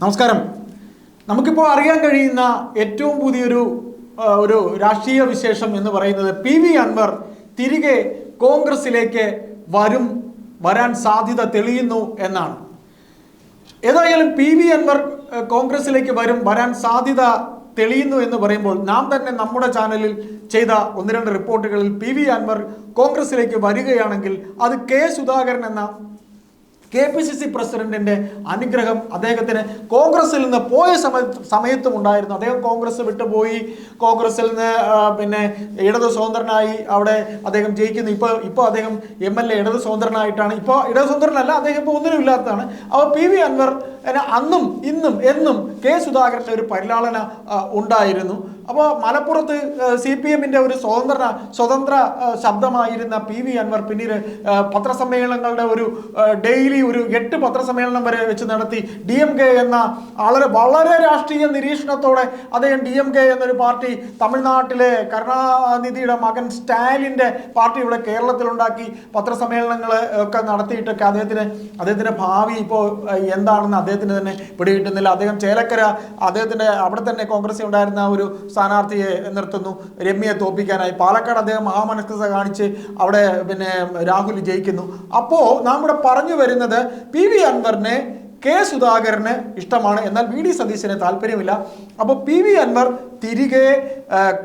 നമസ്കാരം. നമുക്കിപ്പോൾ അറിയാൻ കഴിയുന്ന ഏറ്റവും പുതിയൊരു ഒരു രാഷ്ട്രീയ വിശേഷം എന്ന് പറയുന്നത് പി വി അൻവർ തിരികെ കോൺഗ്രസിലേക്ക് വരും വരാൻ സാധ്യത തെളിയുന്നു എന്നാണ്. ഏതായാലും പി വി അൻവർ കോൺഗ്രസിലേക്ക് വരും വരാൻ സാധ്യത തെളിയുന്നു എന്ന് പറയുമ്പോൾ നാം തന്നെ നമ്മുടെ ചാനലിൽ ചെയ്ത ഒന്ന് രണ്ട് റിപ്പോർട്ടുകളിൽ പി വി അൻവർ കോൺഗ്രസിലേക്ക് വരികയാണെങ്കിൽ അത് കെ സുധാകരൻ എന്ന കെ പി സി സി പ്രസിഡന്റിന്റെ അനുഗ്രഹം അദ്ദേഹത്തിന് കോൺഗ്രസിൽ നിന്ന് പോയ സമയത്ത് സമയത്തും ഉണ്ടായിരുന്നു. അദ്ദേഹം കോൺഗ്രസ് വിട്ടുപോയി. കോൺഗ്രസിൽ നിന്ന് പിന്നെ ഇടത് സ്വതന്ത്രനായി അവിടെ അദ്ദേഹം ജയിക്കുന്നു. ഇപ്പോൾ ഇപ്പോൾ അദ്ദേഹം എം എൽ എ ഇടത് സ്വതന്ത്രനായിട്ടാണ്. ഇപ്പോൾ ഇടത് സ്വതന്ത്രനല്ല അദ്ദേഹം ഇപ്പോൾ ഒന്നിനും ഇല്ലാത്തതാണ്. അപ്പോൾ പി വി അൻവർ അന്നും ഇന്നും എന്നും കെ സുധാകരന്റെ ഒരു പരിലാളന ഉണ്ടായിരുന്നു. അപ്പോൾ മലപ്പുറത്ത് സി പി എമ്മിന്റെ ഒരു സ്വതന്ത്ര സ്വതന്ത്ര ശബ്ദമായിരുന്ന പി വി അൻവർ പിന്നീട് പത്രസമ്മേളനങ്ങളുടെ ഒരു ഡെയിലി ഒരു എട്ട് പത്രസമ്മേളനം വരെ വെച്ച് നടത്തി. ഡി എം കെ എന്ന വളരെ വളരെ രാഷ്ട്രീയ നിരീക്ഷണത്തോടെ അദ്ദേഹം ഡി എം കെ എന്നൊരു പാർട്ടി തമിഴ്നാട്ടിലെ കരുണാനിധിയുടെ മകൻ സ്റ്റാലിന്റെ പാർട്ടി ഇവിടെ കേരളത്തിലുണ്ടാക്കി പത്രസമ്മേളനങ്ങൾ ഒക്കെ നടത്തിയിട്ടൊക്കെ അദ്ദേഹത്തിന് അദ്ദേഹത്തിന്റെ ഭാവി ഇപ്പോൾ എന്താണെന്ന് അദ്ദേഹത്തിന് തന്നെ പിടികിട്ടുന്നില്ല. അദ്ദേഹം ചേലക്കര അദ്ദേഹത്തിന്റെ അവിടെ തന്നെ കോൺഗ്രസ് ഉണ്ടായിരുന്ന ഒരു സ്ഥാനാർത്ഥിയെ നിർത്തുന്നു. രമ്യയെ തോപ്പിക്കാനായി പാലക്കാട് അദ്ദേഹം മഹാമനസ്കത കാണിച്ച് അവിടെ പിന്നെ രാഹുൽ ജയിക്കുന്നു. അപ്പോൾ നാം ഇവിടെ പറഞ്ഞു വരുന്നത് പി വി അൻവറിനെ കെ സുധാകരന് ഇഷ്ടമാണ്. എന്നാൽ വി ഡി സതീശന് താല്പര്യമില്ല. അപ്പോൾ പി വി അൻവർ തിരികെ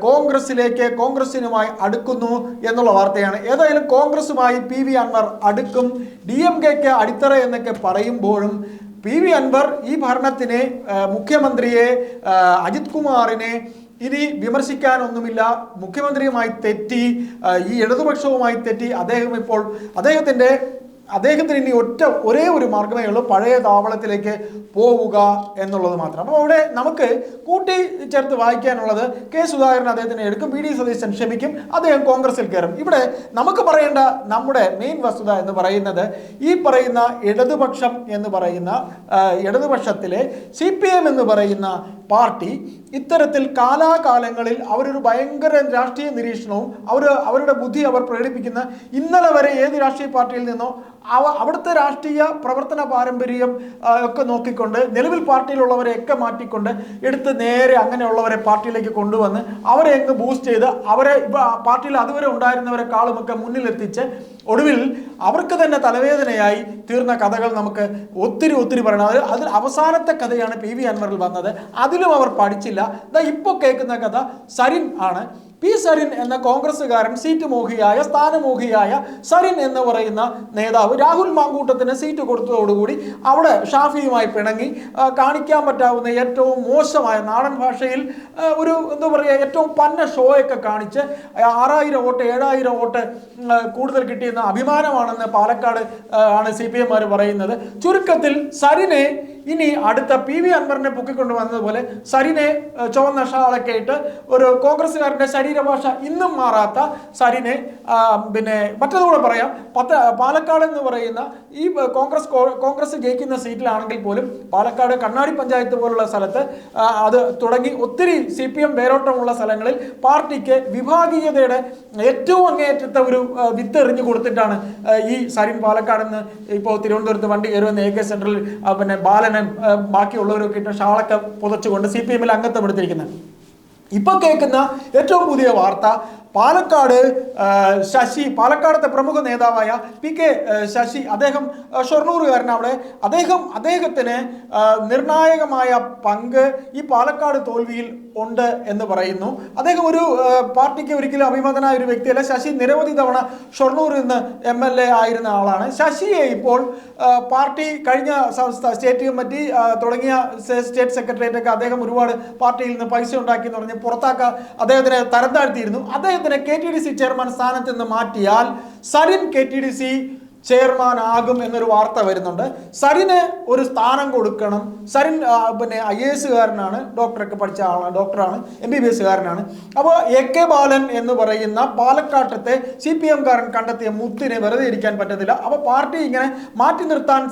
കോൺഗ്രസിലേക്ക് കോൺഗ്രസിനുമായി അടുക്കുന്നു എന്നുള്ള വാർത്തയാണ്. ഏതായാലും കോൺഗ്രസുമായി പി വി അൻവർ അടുക്കും. ഡി എം കെക്ക് അടിത്തറ എന്നൊക്കെ പറയുമ്പോഴും പി വി അൻവർ ഈ ഭരണത്തിനെ മുഖ്യമന്ത്രിയെ അജിത് കുമാറിനെ ഇനി വിമർശിക്കാനൊന്നുമില്ല. മുഖ്യമന്ത്രിയുമായി തെറ്റി ഈ ഇടതുപക്ഷവുമായി തെറ്റി അദ്ദേഹം ഇപ്പോൾ അദ്ദേഹത്തിന്റെ അദ്ദേഹത്തിന് ഇനി ഒറ്റ ഒരേ ഒരു മാർഗമേ ഉള്ളൂ. പഴയ താവളത്തിലേക്ക് പോവുക എന്നുള്ളത് മാത്രം. അപ്പോൾ അവിടെ നമുക്ക് കൂട്ടി ചേർത്ത് വായിക്കാനുള്ളത് കെ സുധാകരൻ അദ്ദേഹത്തിനെ എടുക്കും. വി ഡി സതീശൻ ക്ഷമിക്കും. അദ്ദേഹം കോൺഗ്രസിൽ കയറും. ഇവിടെ നമുക്ക് പറയേണ്ട നമ്മുടെ മെയിൻ വസ്തുത എന്ന് പറയുന്നത് ഈ പറയുന്ന ഇടതുപക്ഷം എന്ന് പറയുന്ന ഇടതുപക്ഷത്തിലെ സി പി എം എന്ന് പറയുന്ന പാർട്ടി ഇത്തരത്തിൽ കാലാകാലങ്ങളിൽ അവരൊരു ഭയങ്കര രാഷ്ട്രീയ നിരീക്ഷണവും അവർ അവരുടെ ബുദ്ധി അവർ പ്രകടിപ്പിക്കുന്ന ഇന്നലെ വരെ ഏത് രാഷ്ട്രീയ പാർട്ടിയിൽ നിന്നോ അവ അവിടുത്തെ രാഷ്ട്രീയ പ്രവർത്തന പാരമ്പര്യം ഒക്കെ നോക്കിക്കൊണ്ട് നിലവിൽ പാർട്ടിയിലുള്ളവരെ ഒക്കെ മാറ്റിക്കൊണ്ട് എടുത്ത് നേരെ അങ്ങനെയുള്ളവരെ പാർട്ടിയിലേക്ക് കൊണ്ടുവന്ന് അവരെ അങ്ങ് ബൂസ്റ്റ് ചെയ്ത് അവരെ പാർട്ടിയിൽ അതുവരെ ഉണ്ടായിരുന്നവരെ കാളുമൊക്കെ മുന്നിലെത്തിച്ച് ഒടുവിൽ അവർക്ക് തന്നെ തലവേദനയായി തീർന്ന കഥകൾ നമുക്ക് ഒത്തിരി ഒത്തിരി പറയണം. അതിൽ അതിൽ അവസാനത്തെ കഥയാണ് പി വി അൻവറിൽ വന്നത്. അതിലും അവർ പഠിച്ചില്ല. ഇപ്പോൾ കേൾക്കുന്ന കഥ സരിൻ ആണ്. പി സരിൻ എന്ന കോൺഗ്രസ്സുകാരൻ സീറ്റ് മോഹിയായ സ്ഥാനമോഹിയായ സരിൻ എന്ന് പറയുന്ന നേതാവ് രാഹുൽ മാങ്കൂട്ടത്തിന് സീറ്റ് കൊടുത്തതോടുകൂടി അവിടെ ഷാഫിയുമായി പിണങ്ങി കാണിക്കാൻ പറ്റാവുന്ന ഏറ്റവും മോശമായ നാടൻ ഭാഷയിൽ ഒരു എന്താ പറയുക ഏറ്റവും പന്ന ഷോയൊക്കെ കാണിച്ച് ആറായിരം വോട്ട് ഏഴായിരം വോട്ട് കൂടുതൽ കിട്ടിയെന്ന അഭിമാനമാണെന്ന് പാലക്കാട് ആണ് സി പി എംമാർ പറയുന്നത്. ചുരുക്കത്തിൽ സരിനെ ഇനി അടുത്ത പി വി അൻവറിനെ പൊക്കിക്കൊണ്ട് വന്നതുപോലെ സരിനെ ചുവന്ന ഷാളൊക്കെ ഇട്ട് ഒരു കോൺഗ്രസ്സുകാരന്റെ ശരീരഭാഷ ഇന്നും മാറാത്ത സരിനെ പിന്നെ മറ്റതുകൂടെ പറയാം. പത്ത പാലക്കാട് എന്ന് പറയുന്ന ഈ കോൺഗ്രസ് കോൺഗ്രസ് ജയിക്കുന്ന സീറ്റിലാണെങ്കിൽ പോലും പാലക്കാട് കണ്ണാടി പഞ്ചായത്ത് പോലുള്ള സ്ഥലത്ത് അത് തുടങ്ങി ഒത്തിരി സി പി എം വേരോട്ടമുള്ള സ്ഥലങ്ങളിൽ പാർട്ടിക്ക് വിഭാഗീയതയുടെ ഏറ്റവും അങ്ങേയറ്റത്തെ ഒരു വിത്ത് എറിഞ്ഞു കൊടുത്തിട്ടാണ് ഈ സരിൻ പാലക്കാട് നിന്ന് ഇപ്പോൾ തിരുവനന്തപുരത്ത് വണ്ടി കയറുന്ന എ കെ സെൻട്രൽ പിന്നെ ബാലനും ആ, ബാക്കിയുള്ളവരൊക്കെ ഇട്ട് ഷാളൊക്കെ പുതച്ചുകൊണ്ട് സി പി എമ്മിൽ അംഗത്വം എടുത്തിരിക്കുന്നത് ഇപ്പോൾ കേൾക്കുന്ന ഏറ്റവും പുതിയ വാർത്ത പാലക്കാട് ശശി പാലക്കാടത്തെ പ്രമുഖ നേതാവായ പി കെ ശശി അദ്ദേഹം ഷൊർണൂറുകാരൻ അവിടെ. അദ്ദേഹം അദ്ദേഹത്തിന് നിർണായകമായ പങ്ക് ഈ പാലക്കാട് തോൽവിയിൽ ഉണ്ട് എന്ന് പറയുന്നു. അദ്ദേഹം ഒരു പാർട്ടിക്ക് ഒരിക്കലും അഭിമതനായ ഒരു വ്യക്തിയല്ല. ശശി നിരവധി തവണ ഷൊർണൂരിൽ നിന്ന് എം എൽ എ ആയിരുന്ന ആളാണ്. ശശിയെ ഇപ്പോൾ പാർട്ടി കഴിഞ്ഞ സ്റ്റേറ്റ് കമ്മിറ്റി തുടങ്ങിയ സ്റ്റേറ്റ് സെക്രട്ടേറിയറ്റ് ഒക്കെ അദ്ദേഹം ഒരുപാട് പാർട്ടിയിൽ നിന്ന് പൈസ ഉണ്ടാക്കി എന്ന് പറഞ്ഞ് പുറത്താക്കാൻ അദ്ദേഹത്തിനെ തരം താഴ്ത്തിയിരുന്നു. അദ്ദേഹത്തിനെ K T D C chairman സ്ഥാനത്ത് നിന്ന് മാറ്റിയാൽ Sarin K T D C chairman ആകും എന്നൊരു വാർത്ത വരുന്നുണ്ട്. സരിന് ഒരു സ്ഥാനം കൊടുക്കണം. സരിൻ പിന്നെ ഐ എ എസുകാരനാണ് ഡോക്ടറൊക്കെ പഠിച്ച ആളാണ് ഡോക്ടറാണ് എം ബി ബി എസുകാരനാണ് അപ്പോൾ എ കെ ബാലൻ എന്ന് പറയുന്ന പാലക്കാട്ടത്തെ സി പി എംകാരൻ കണ്ടെത്തിയ മുത്തിനെ വെറുതെ ഇരിക്കാൻ പറ്റത്തില്ല. അപ്പോൾ പാർട്ടി ഇങ്ങനെ മാറ്റി നിർത്താൻ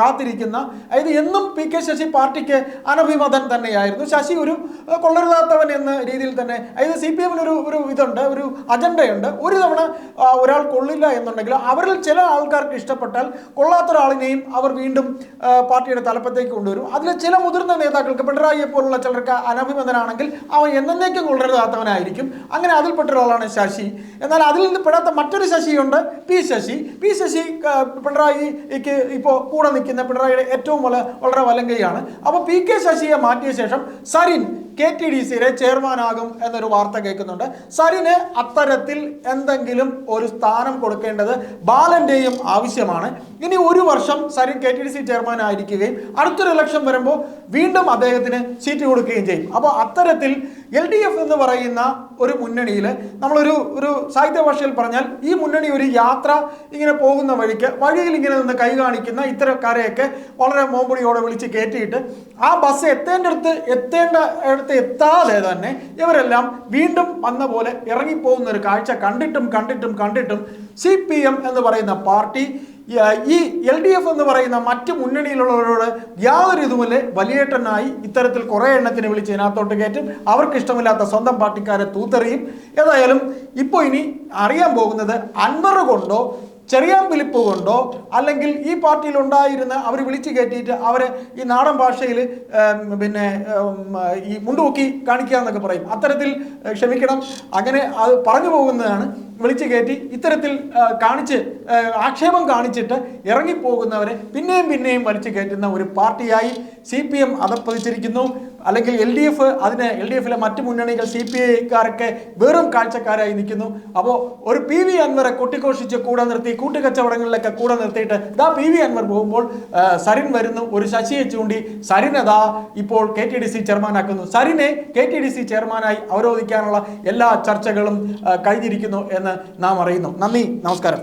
കാത്തിരിക്കുന്ന അതായത് എന്നും പി കെ ശശി പാർട്ടിക്ക് അനഭിമതൻ തന്നെയായിരുന്നു. ശശി ഒരു കൊള്ളരുതാത്തവൻ എന്ന രീതിയിൽ തന്നെ അതായത് സി പി എമ്മിനൊരു ഒരു ഇതുണ്ട് ഒരു അജണ്ടയുണ്ട്. ഒരു തവണ ഒരാൾ കൊള്ളില്ല എന്നുണ്ടെങ്കിൽ അവരിൽ ചില ആൾക്കാർക്ക് ഇഷ്ടപ്പെട്ടാൽ കൊള്ളാത്ത ഒരാളിനെയും അവർ വീണ്ടും പാർട്ടിയുടെ തലപ്പത്തേക്ക് കൊണ്ടുവരും. അതിൽ ചില മുതിർന്ന നേതാക്കൾക്ക് പിണറായിയെ പോലുള്ള ചിലർക്ക് അനഭിമതനാണെങ്കിൽ അവൻ എന്നേക്കും കൊള്ളരുതാത്തവനായിരിക്കും. അങ്ങനെ അതിൽപ്പെട്ട ഒരാളാണ് ശശി. എന്നാൽ അതിൽ നിന്ന് പെടാത്ത മറ്റൊരു ശശിയുണ്ട് പി ശശി. പി ശശി പിണറായിക്ക് ഇപ്പോൾ കൂടെ നിൽക്കുന്ന പിണറായിയുടെ ഏറ്റവും വളരെ വലങ്കയാണ്. അപ്പോൾ പി കെ ശശിയെ മാറ്റിയ ശേഷം സരിൻ കെ ടി ഡി സിയിലെ ചെയർമാനാകും എന്നൊരു വാർത്ത കേൾക്കുന്നുണ്ട്. സരിന് അത്തരത്തിൽ എന്തെങ്കിലും ഒരു സ്ഥാനം കൊടുക്കേണ്ടത് ബാലന്റെയും ആവശ്യമാണ്. ഇനി ഒരു വർഷം Sarin K T D C chairman ആയിരിക്കുകയും അടുത്തൊരു ഇലക്ഷൻ വരുമ്പോൾ വീണ്ടും അദ്ദേഹത്തിന് സീറ്റ് കൊടുക്കുകയും ചെയ്യും. അപ്പോൾ അത്തരത്തിൽ എൽ ഡി എഫ് എന്ന് പറയുന്ന ഒരു മുന്നണിയിൽ നമ്മളൊരു ഒരു സാഹിത്യ ഭാഷയിൽ പറഞ്ഞാൽ ഈ മുന്നണി ഒരു യാത്ര ഇങ്ങനെ പോകുന്ന വഴിക്ക് വഴിയിൽ ഇങ്ങനെ നിന്ന് കൈ കാണിക്കുന്ന ഇത്തരക്കാരെയൊക്കെ വളരെ മോമ്പൊടിയോടെ വിളിച്ച് കയറ്റിയിട്ട് ആ ബസ് എത്തേണ്ട അടുത്ത് എത്തേണ്ട അടുത്ത് എത്താതെ തന്നെ ഇവരെല്ലാം വീണ്ടും വന്ന പോലെ ഇറങ്ങിപ്പോകുന്ന ഒരു കാഴ്ച കണ്ടിട്ടും കണ്ടിട്ടും കണ്ടിട്ടും സി എന്ന് പറയുന്ന പാർട്ടി ഈ എൽ ഡി എഫ് എന്ന് പറയുന്ന മറ്റ് മുന്നണിയിലുള്ളവരോട് യാതൊരു ഇതുപോലെ വലിയേട്ടനായി ഇത്തരത്തിൽ കുറേ എണ്ണത്തിന് വിളിച്ച് ഇതിനകത്തോട്ട് കയറ്റും. അവർക്ക് ഇഷ്ടമില്ലാത്ത സ്വന്തം പാർട്ടിക്കാരെ തൂത്തെറിയും. ഏതായാലും ഇപ്പോൾ ഇനി അറിയാൻ പോകുന്നത് അൻവർ കൊണ്ടോ ചെറിയാൻ പിലിപ്പ് കൊണ്ടോ അല്ലെങ്കിൽ ഈ പാർട്ടിയിൽ ഉണ്ടായിരുന്ന അവർ വിളിച്ചു കയറ്റിയിട്ട് അവരെ ഈ നാടൻ ഭാഷയിൽ പിന്നെ ഈ മുണ്ടുപൊക്കി കാണിക്കുക എന്നൊക്കെ പറയും. അത്തരത്തിൽ ക്ഷമിക്കണം. അങ്ങനെ അത് പറഞ്ഞു പോകുന്നതാണ്. വിളിച്ചു കയറ്റി ഇത്തരത്തിൽ കാണിച്ച് ആക്ഷേപം കാണിച്ചിട്ട് ഇറങ്ങിപ്പോകുന്നവരെ പിന്നെയും പിന്നെയും വലിച്ചു കയറ്റുന്ന ഒരു പാർട്ടിയായി സി പി എം അതപ്പതിച്ചിരിക്കുന്നു അല്ലെങ്കിൽ എൽ ഡി എഫ് അതിന് എൽ ഡി എഫിലെ മറ്റ് മുന്നണികൾ സി പി ഐക്കാരൊക്കെ വെറും കാഴ്ചക്കാരായി നിൽക്കുന്നു. അപ്പോൾ ഒരു പി വി അൻവറെ കൊട്ടിഘോഷിച്ച് കൂടെ നിർത്തി കൂട്ടുകച്ചവടങ്ങളിലൊക്കെ കൂടെ നിർത്തിയിട്ട് ഇതാ പി വി അൻവർ പോകുമ്പോൾ സരിൻ വരുന്നു ഒരു ശശിയെ ചൂണ്ടി. സരിനതാ ഇപ്പോൾ കെ ടി ഡി സി ചെയർമാനാക്കുന്നു. സരിനെ കെ ടി ഡി സി ചെയർമാനായി അവരോധിക്കാനുള്ള എല്ലാ ചർച്ചകളും കഴിഞ്ഞിരിക്കുന്നു എന്ന് നാം അറിയുന്നു. നന്ദി നമസ്കാരം.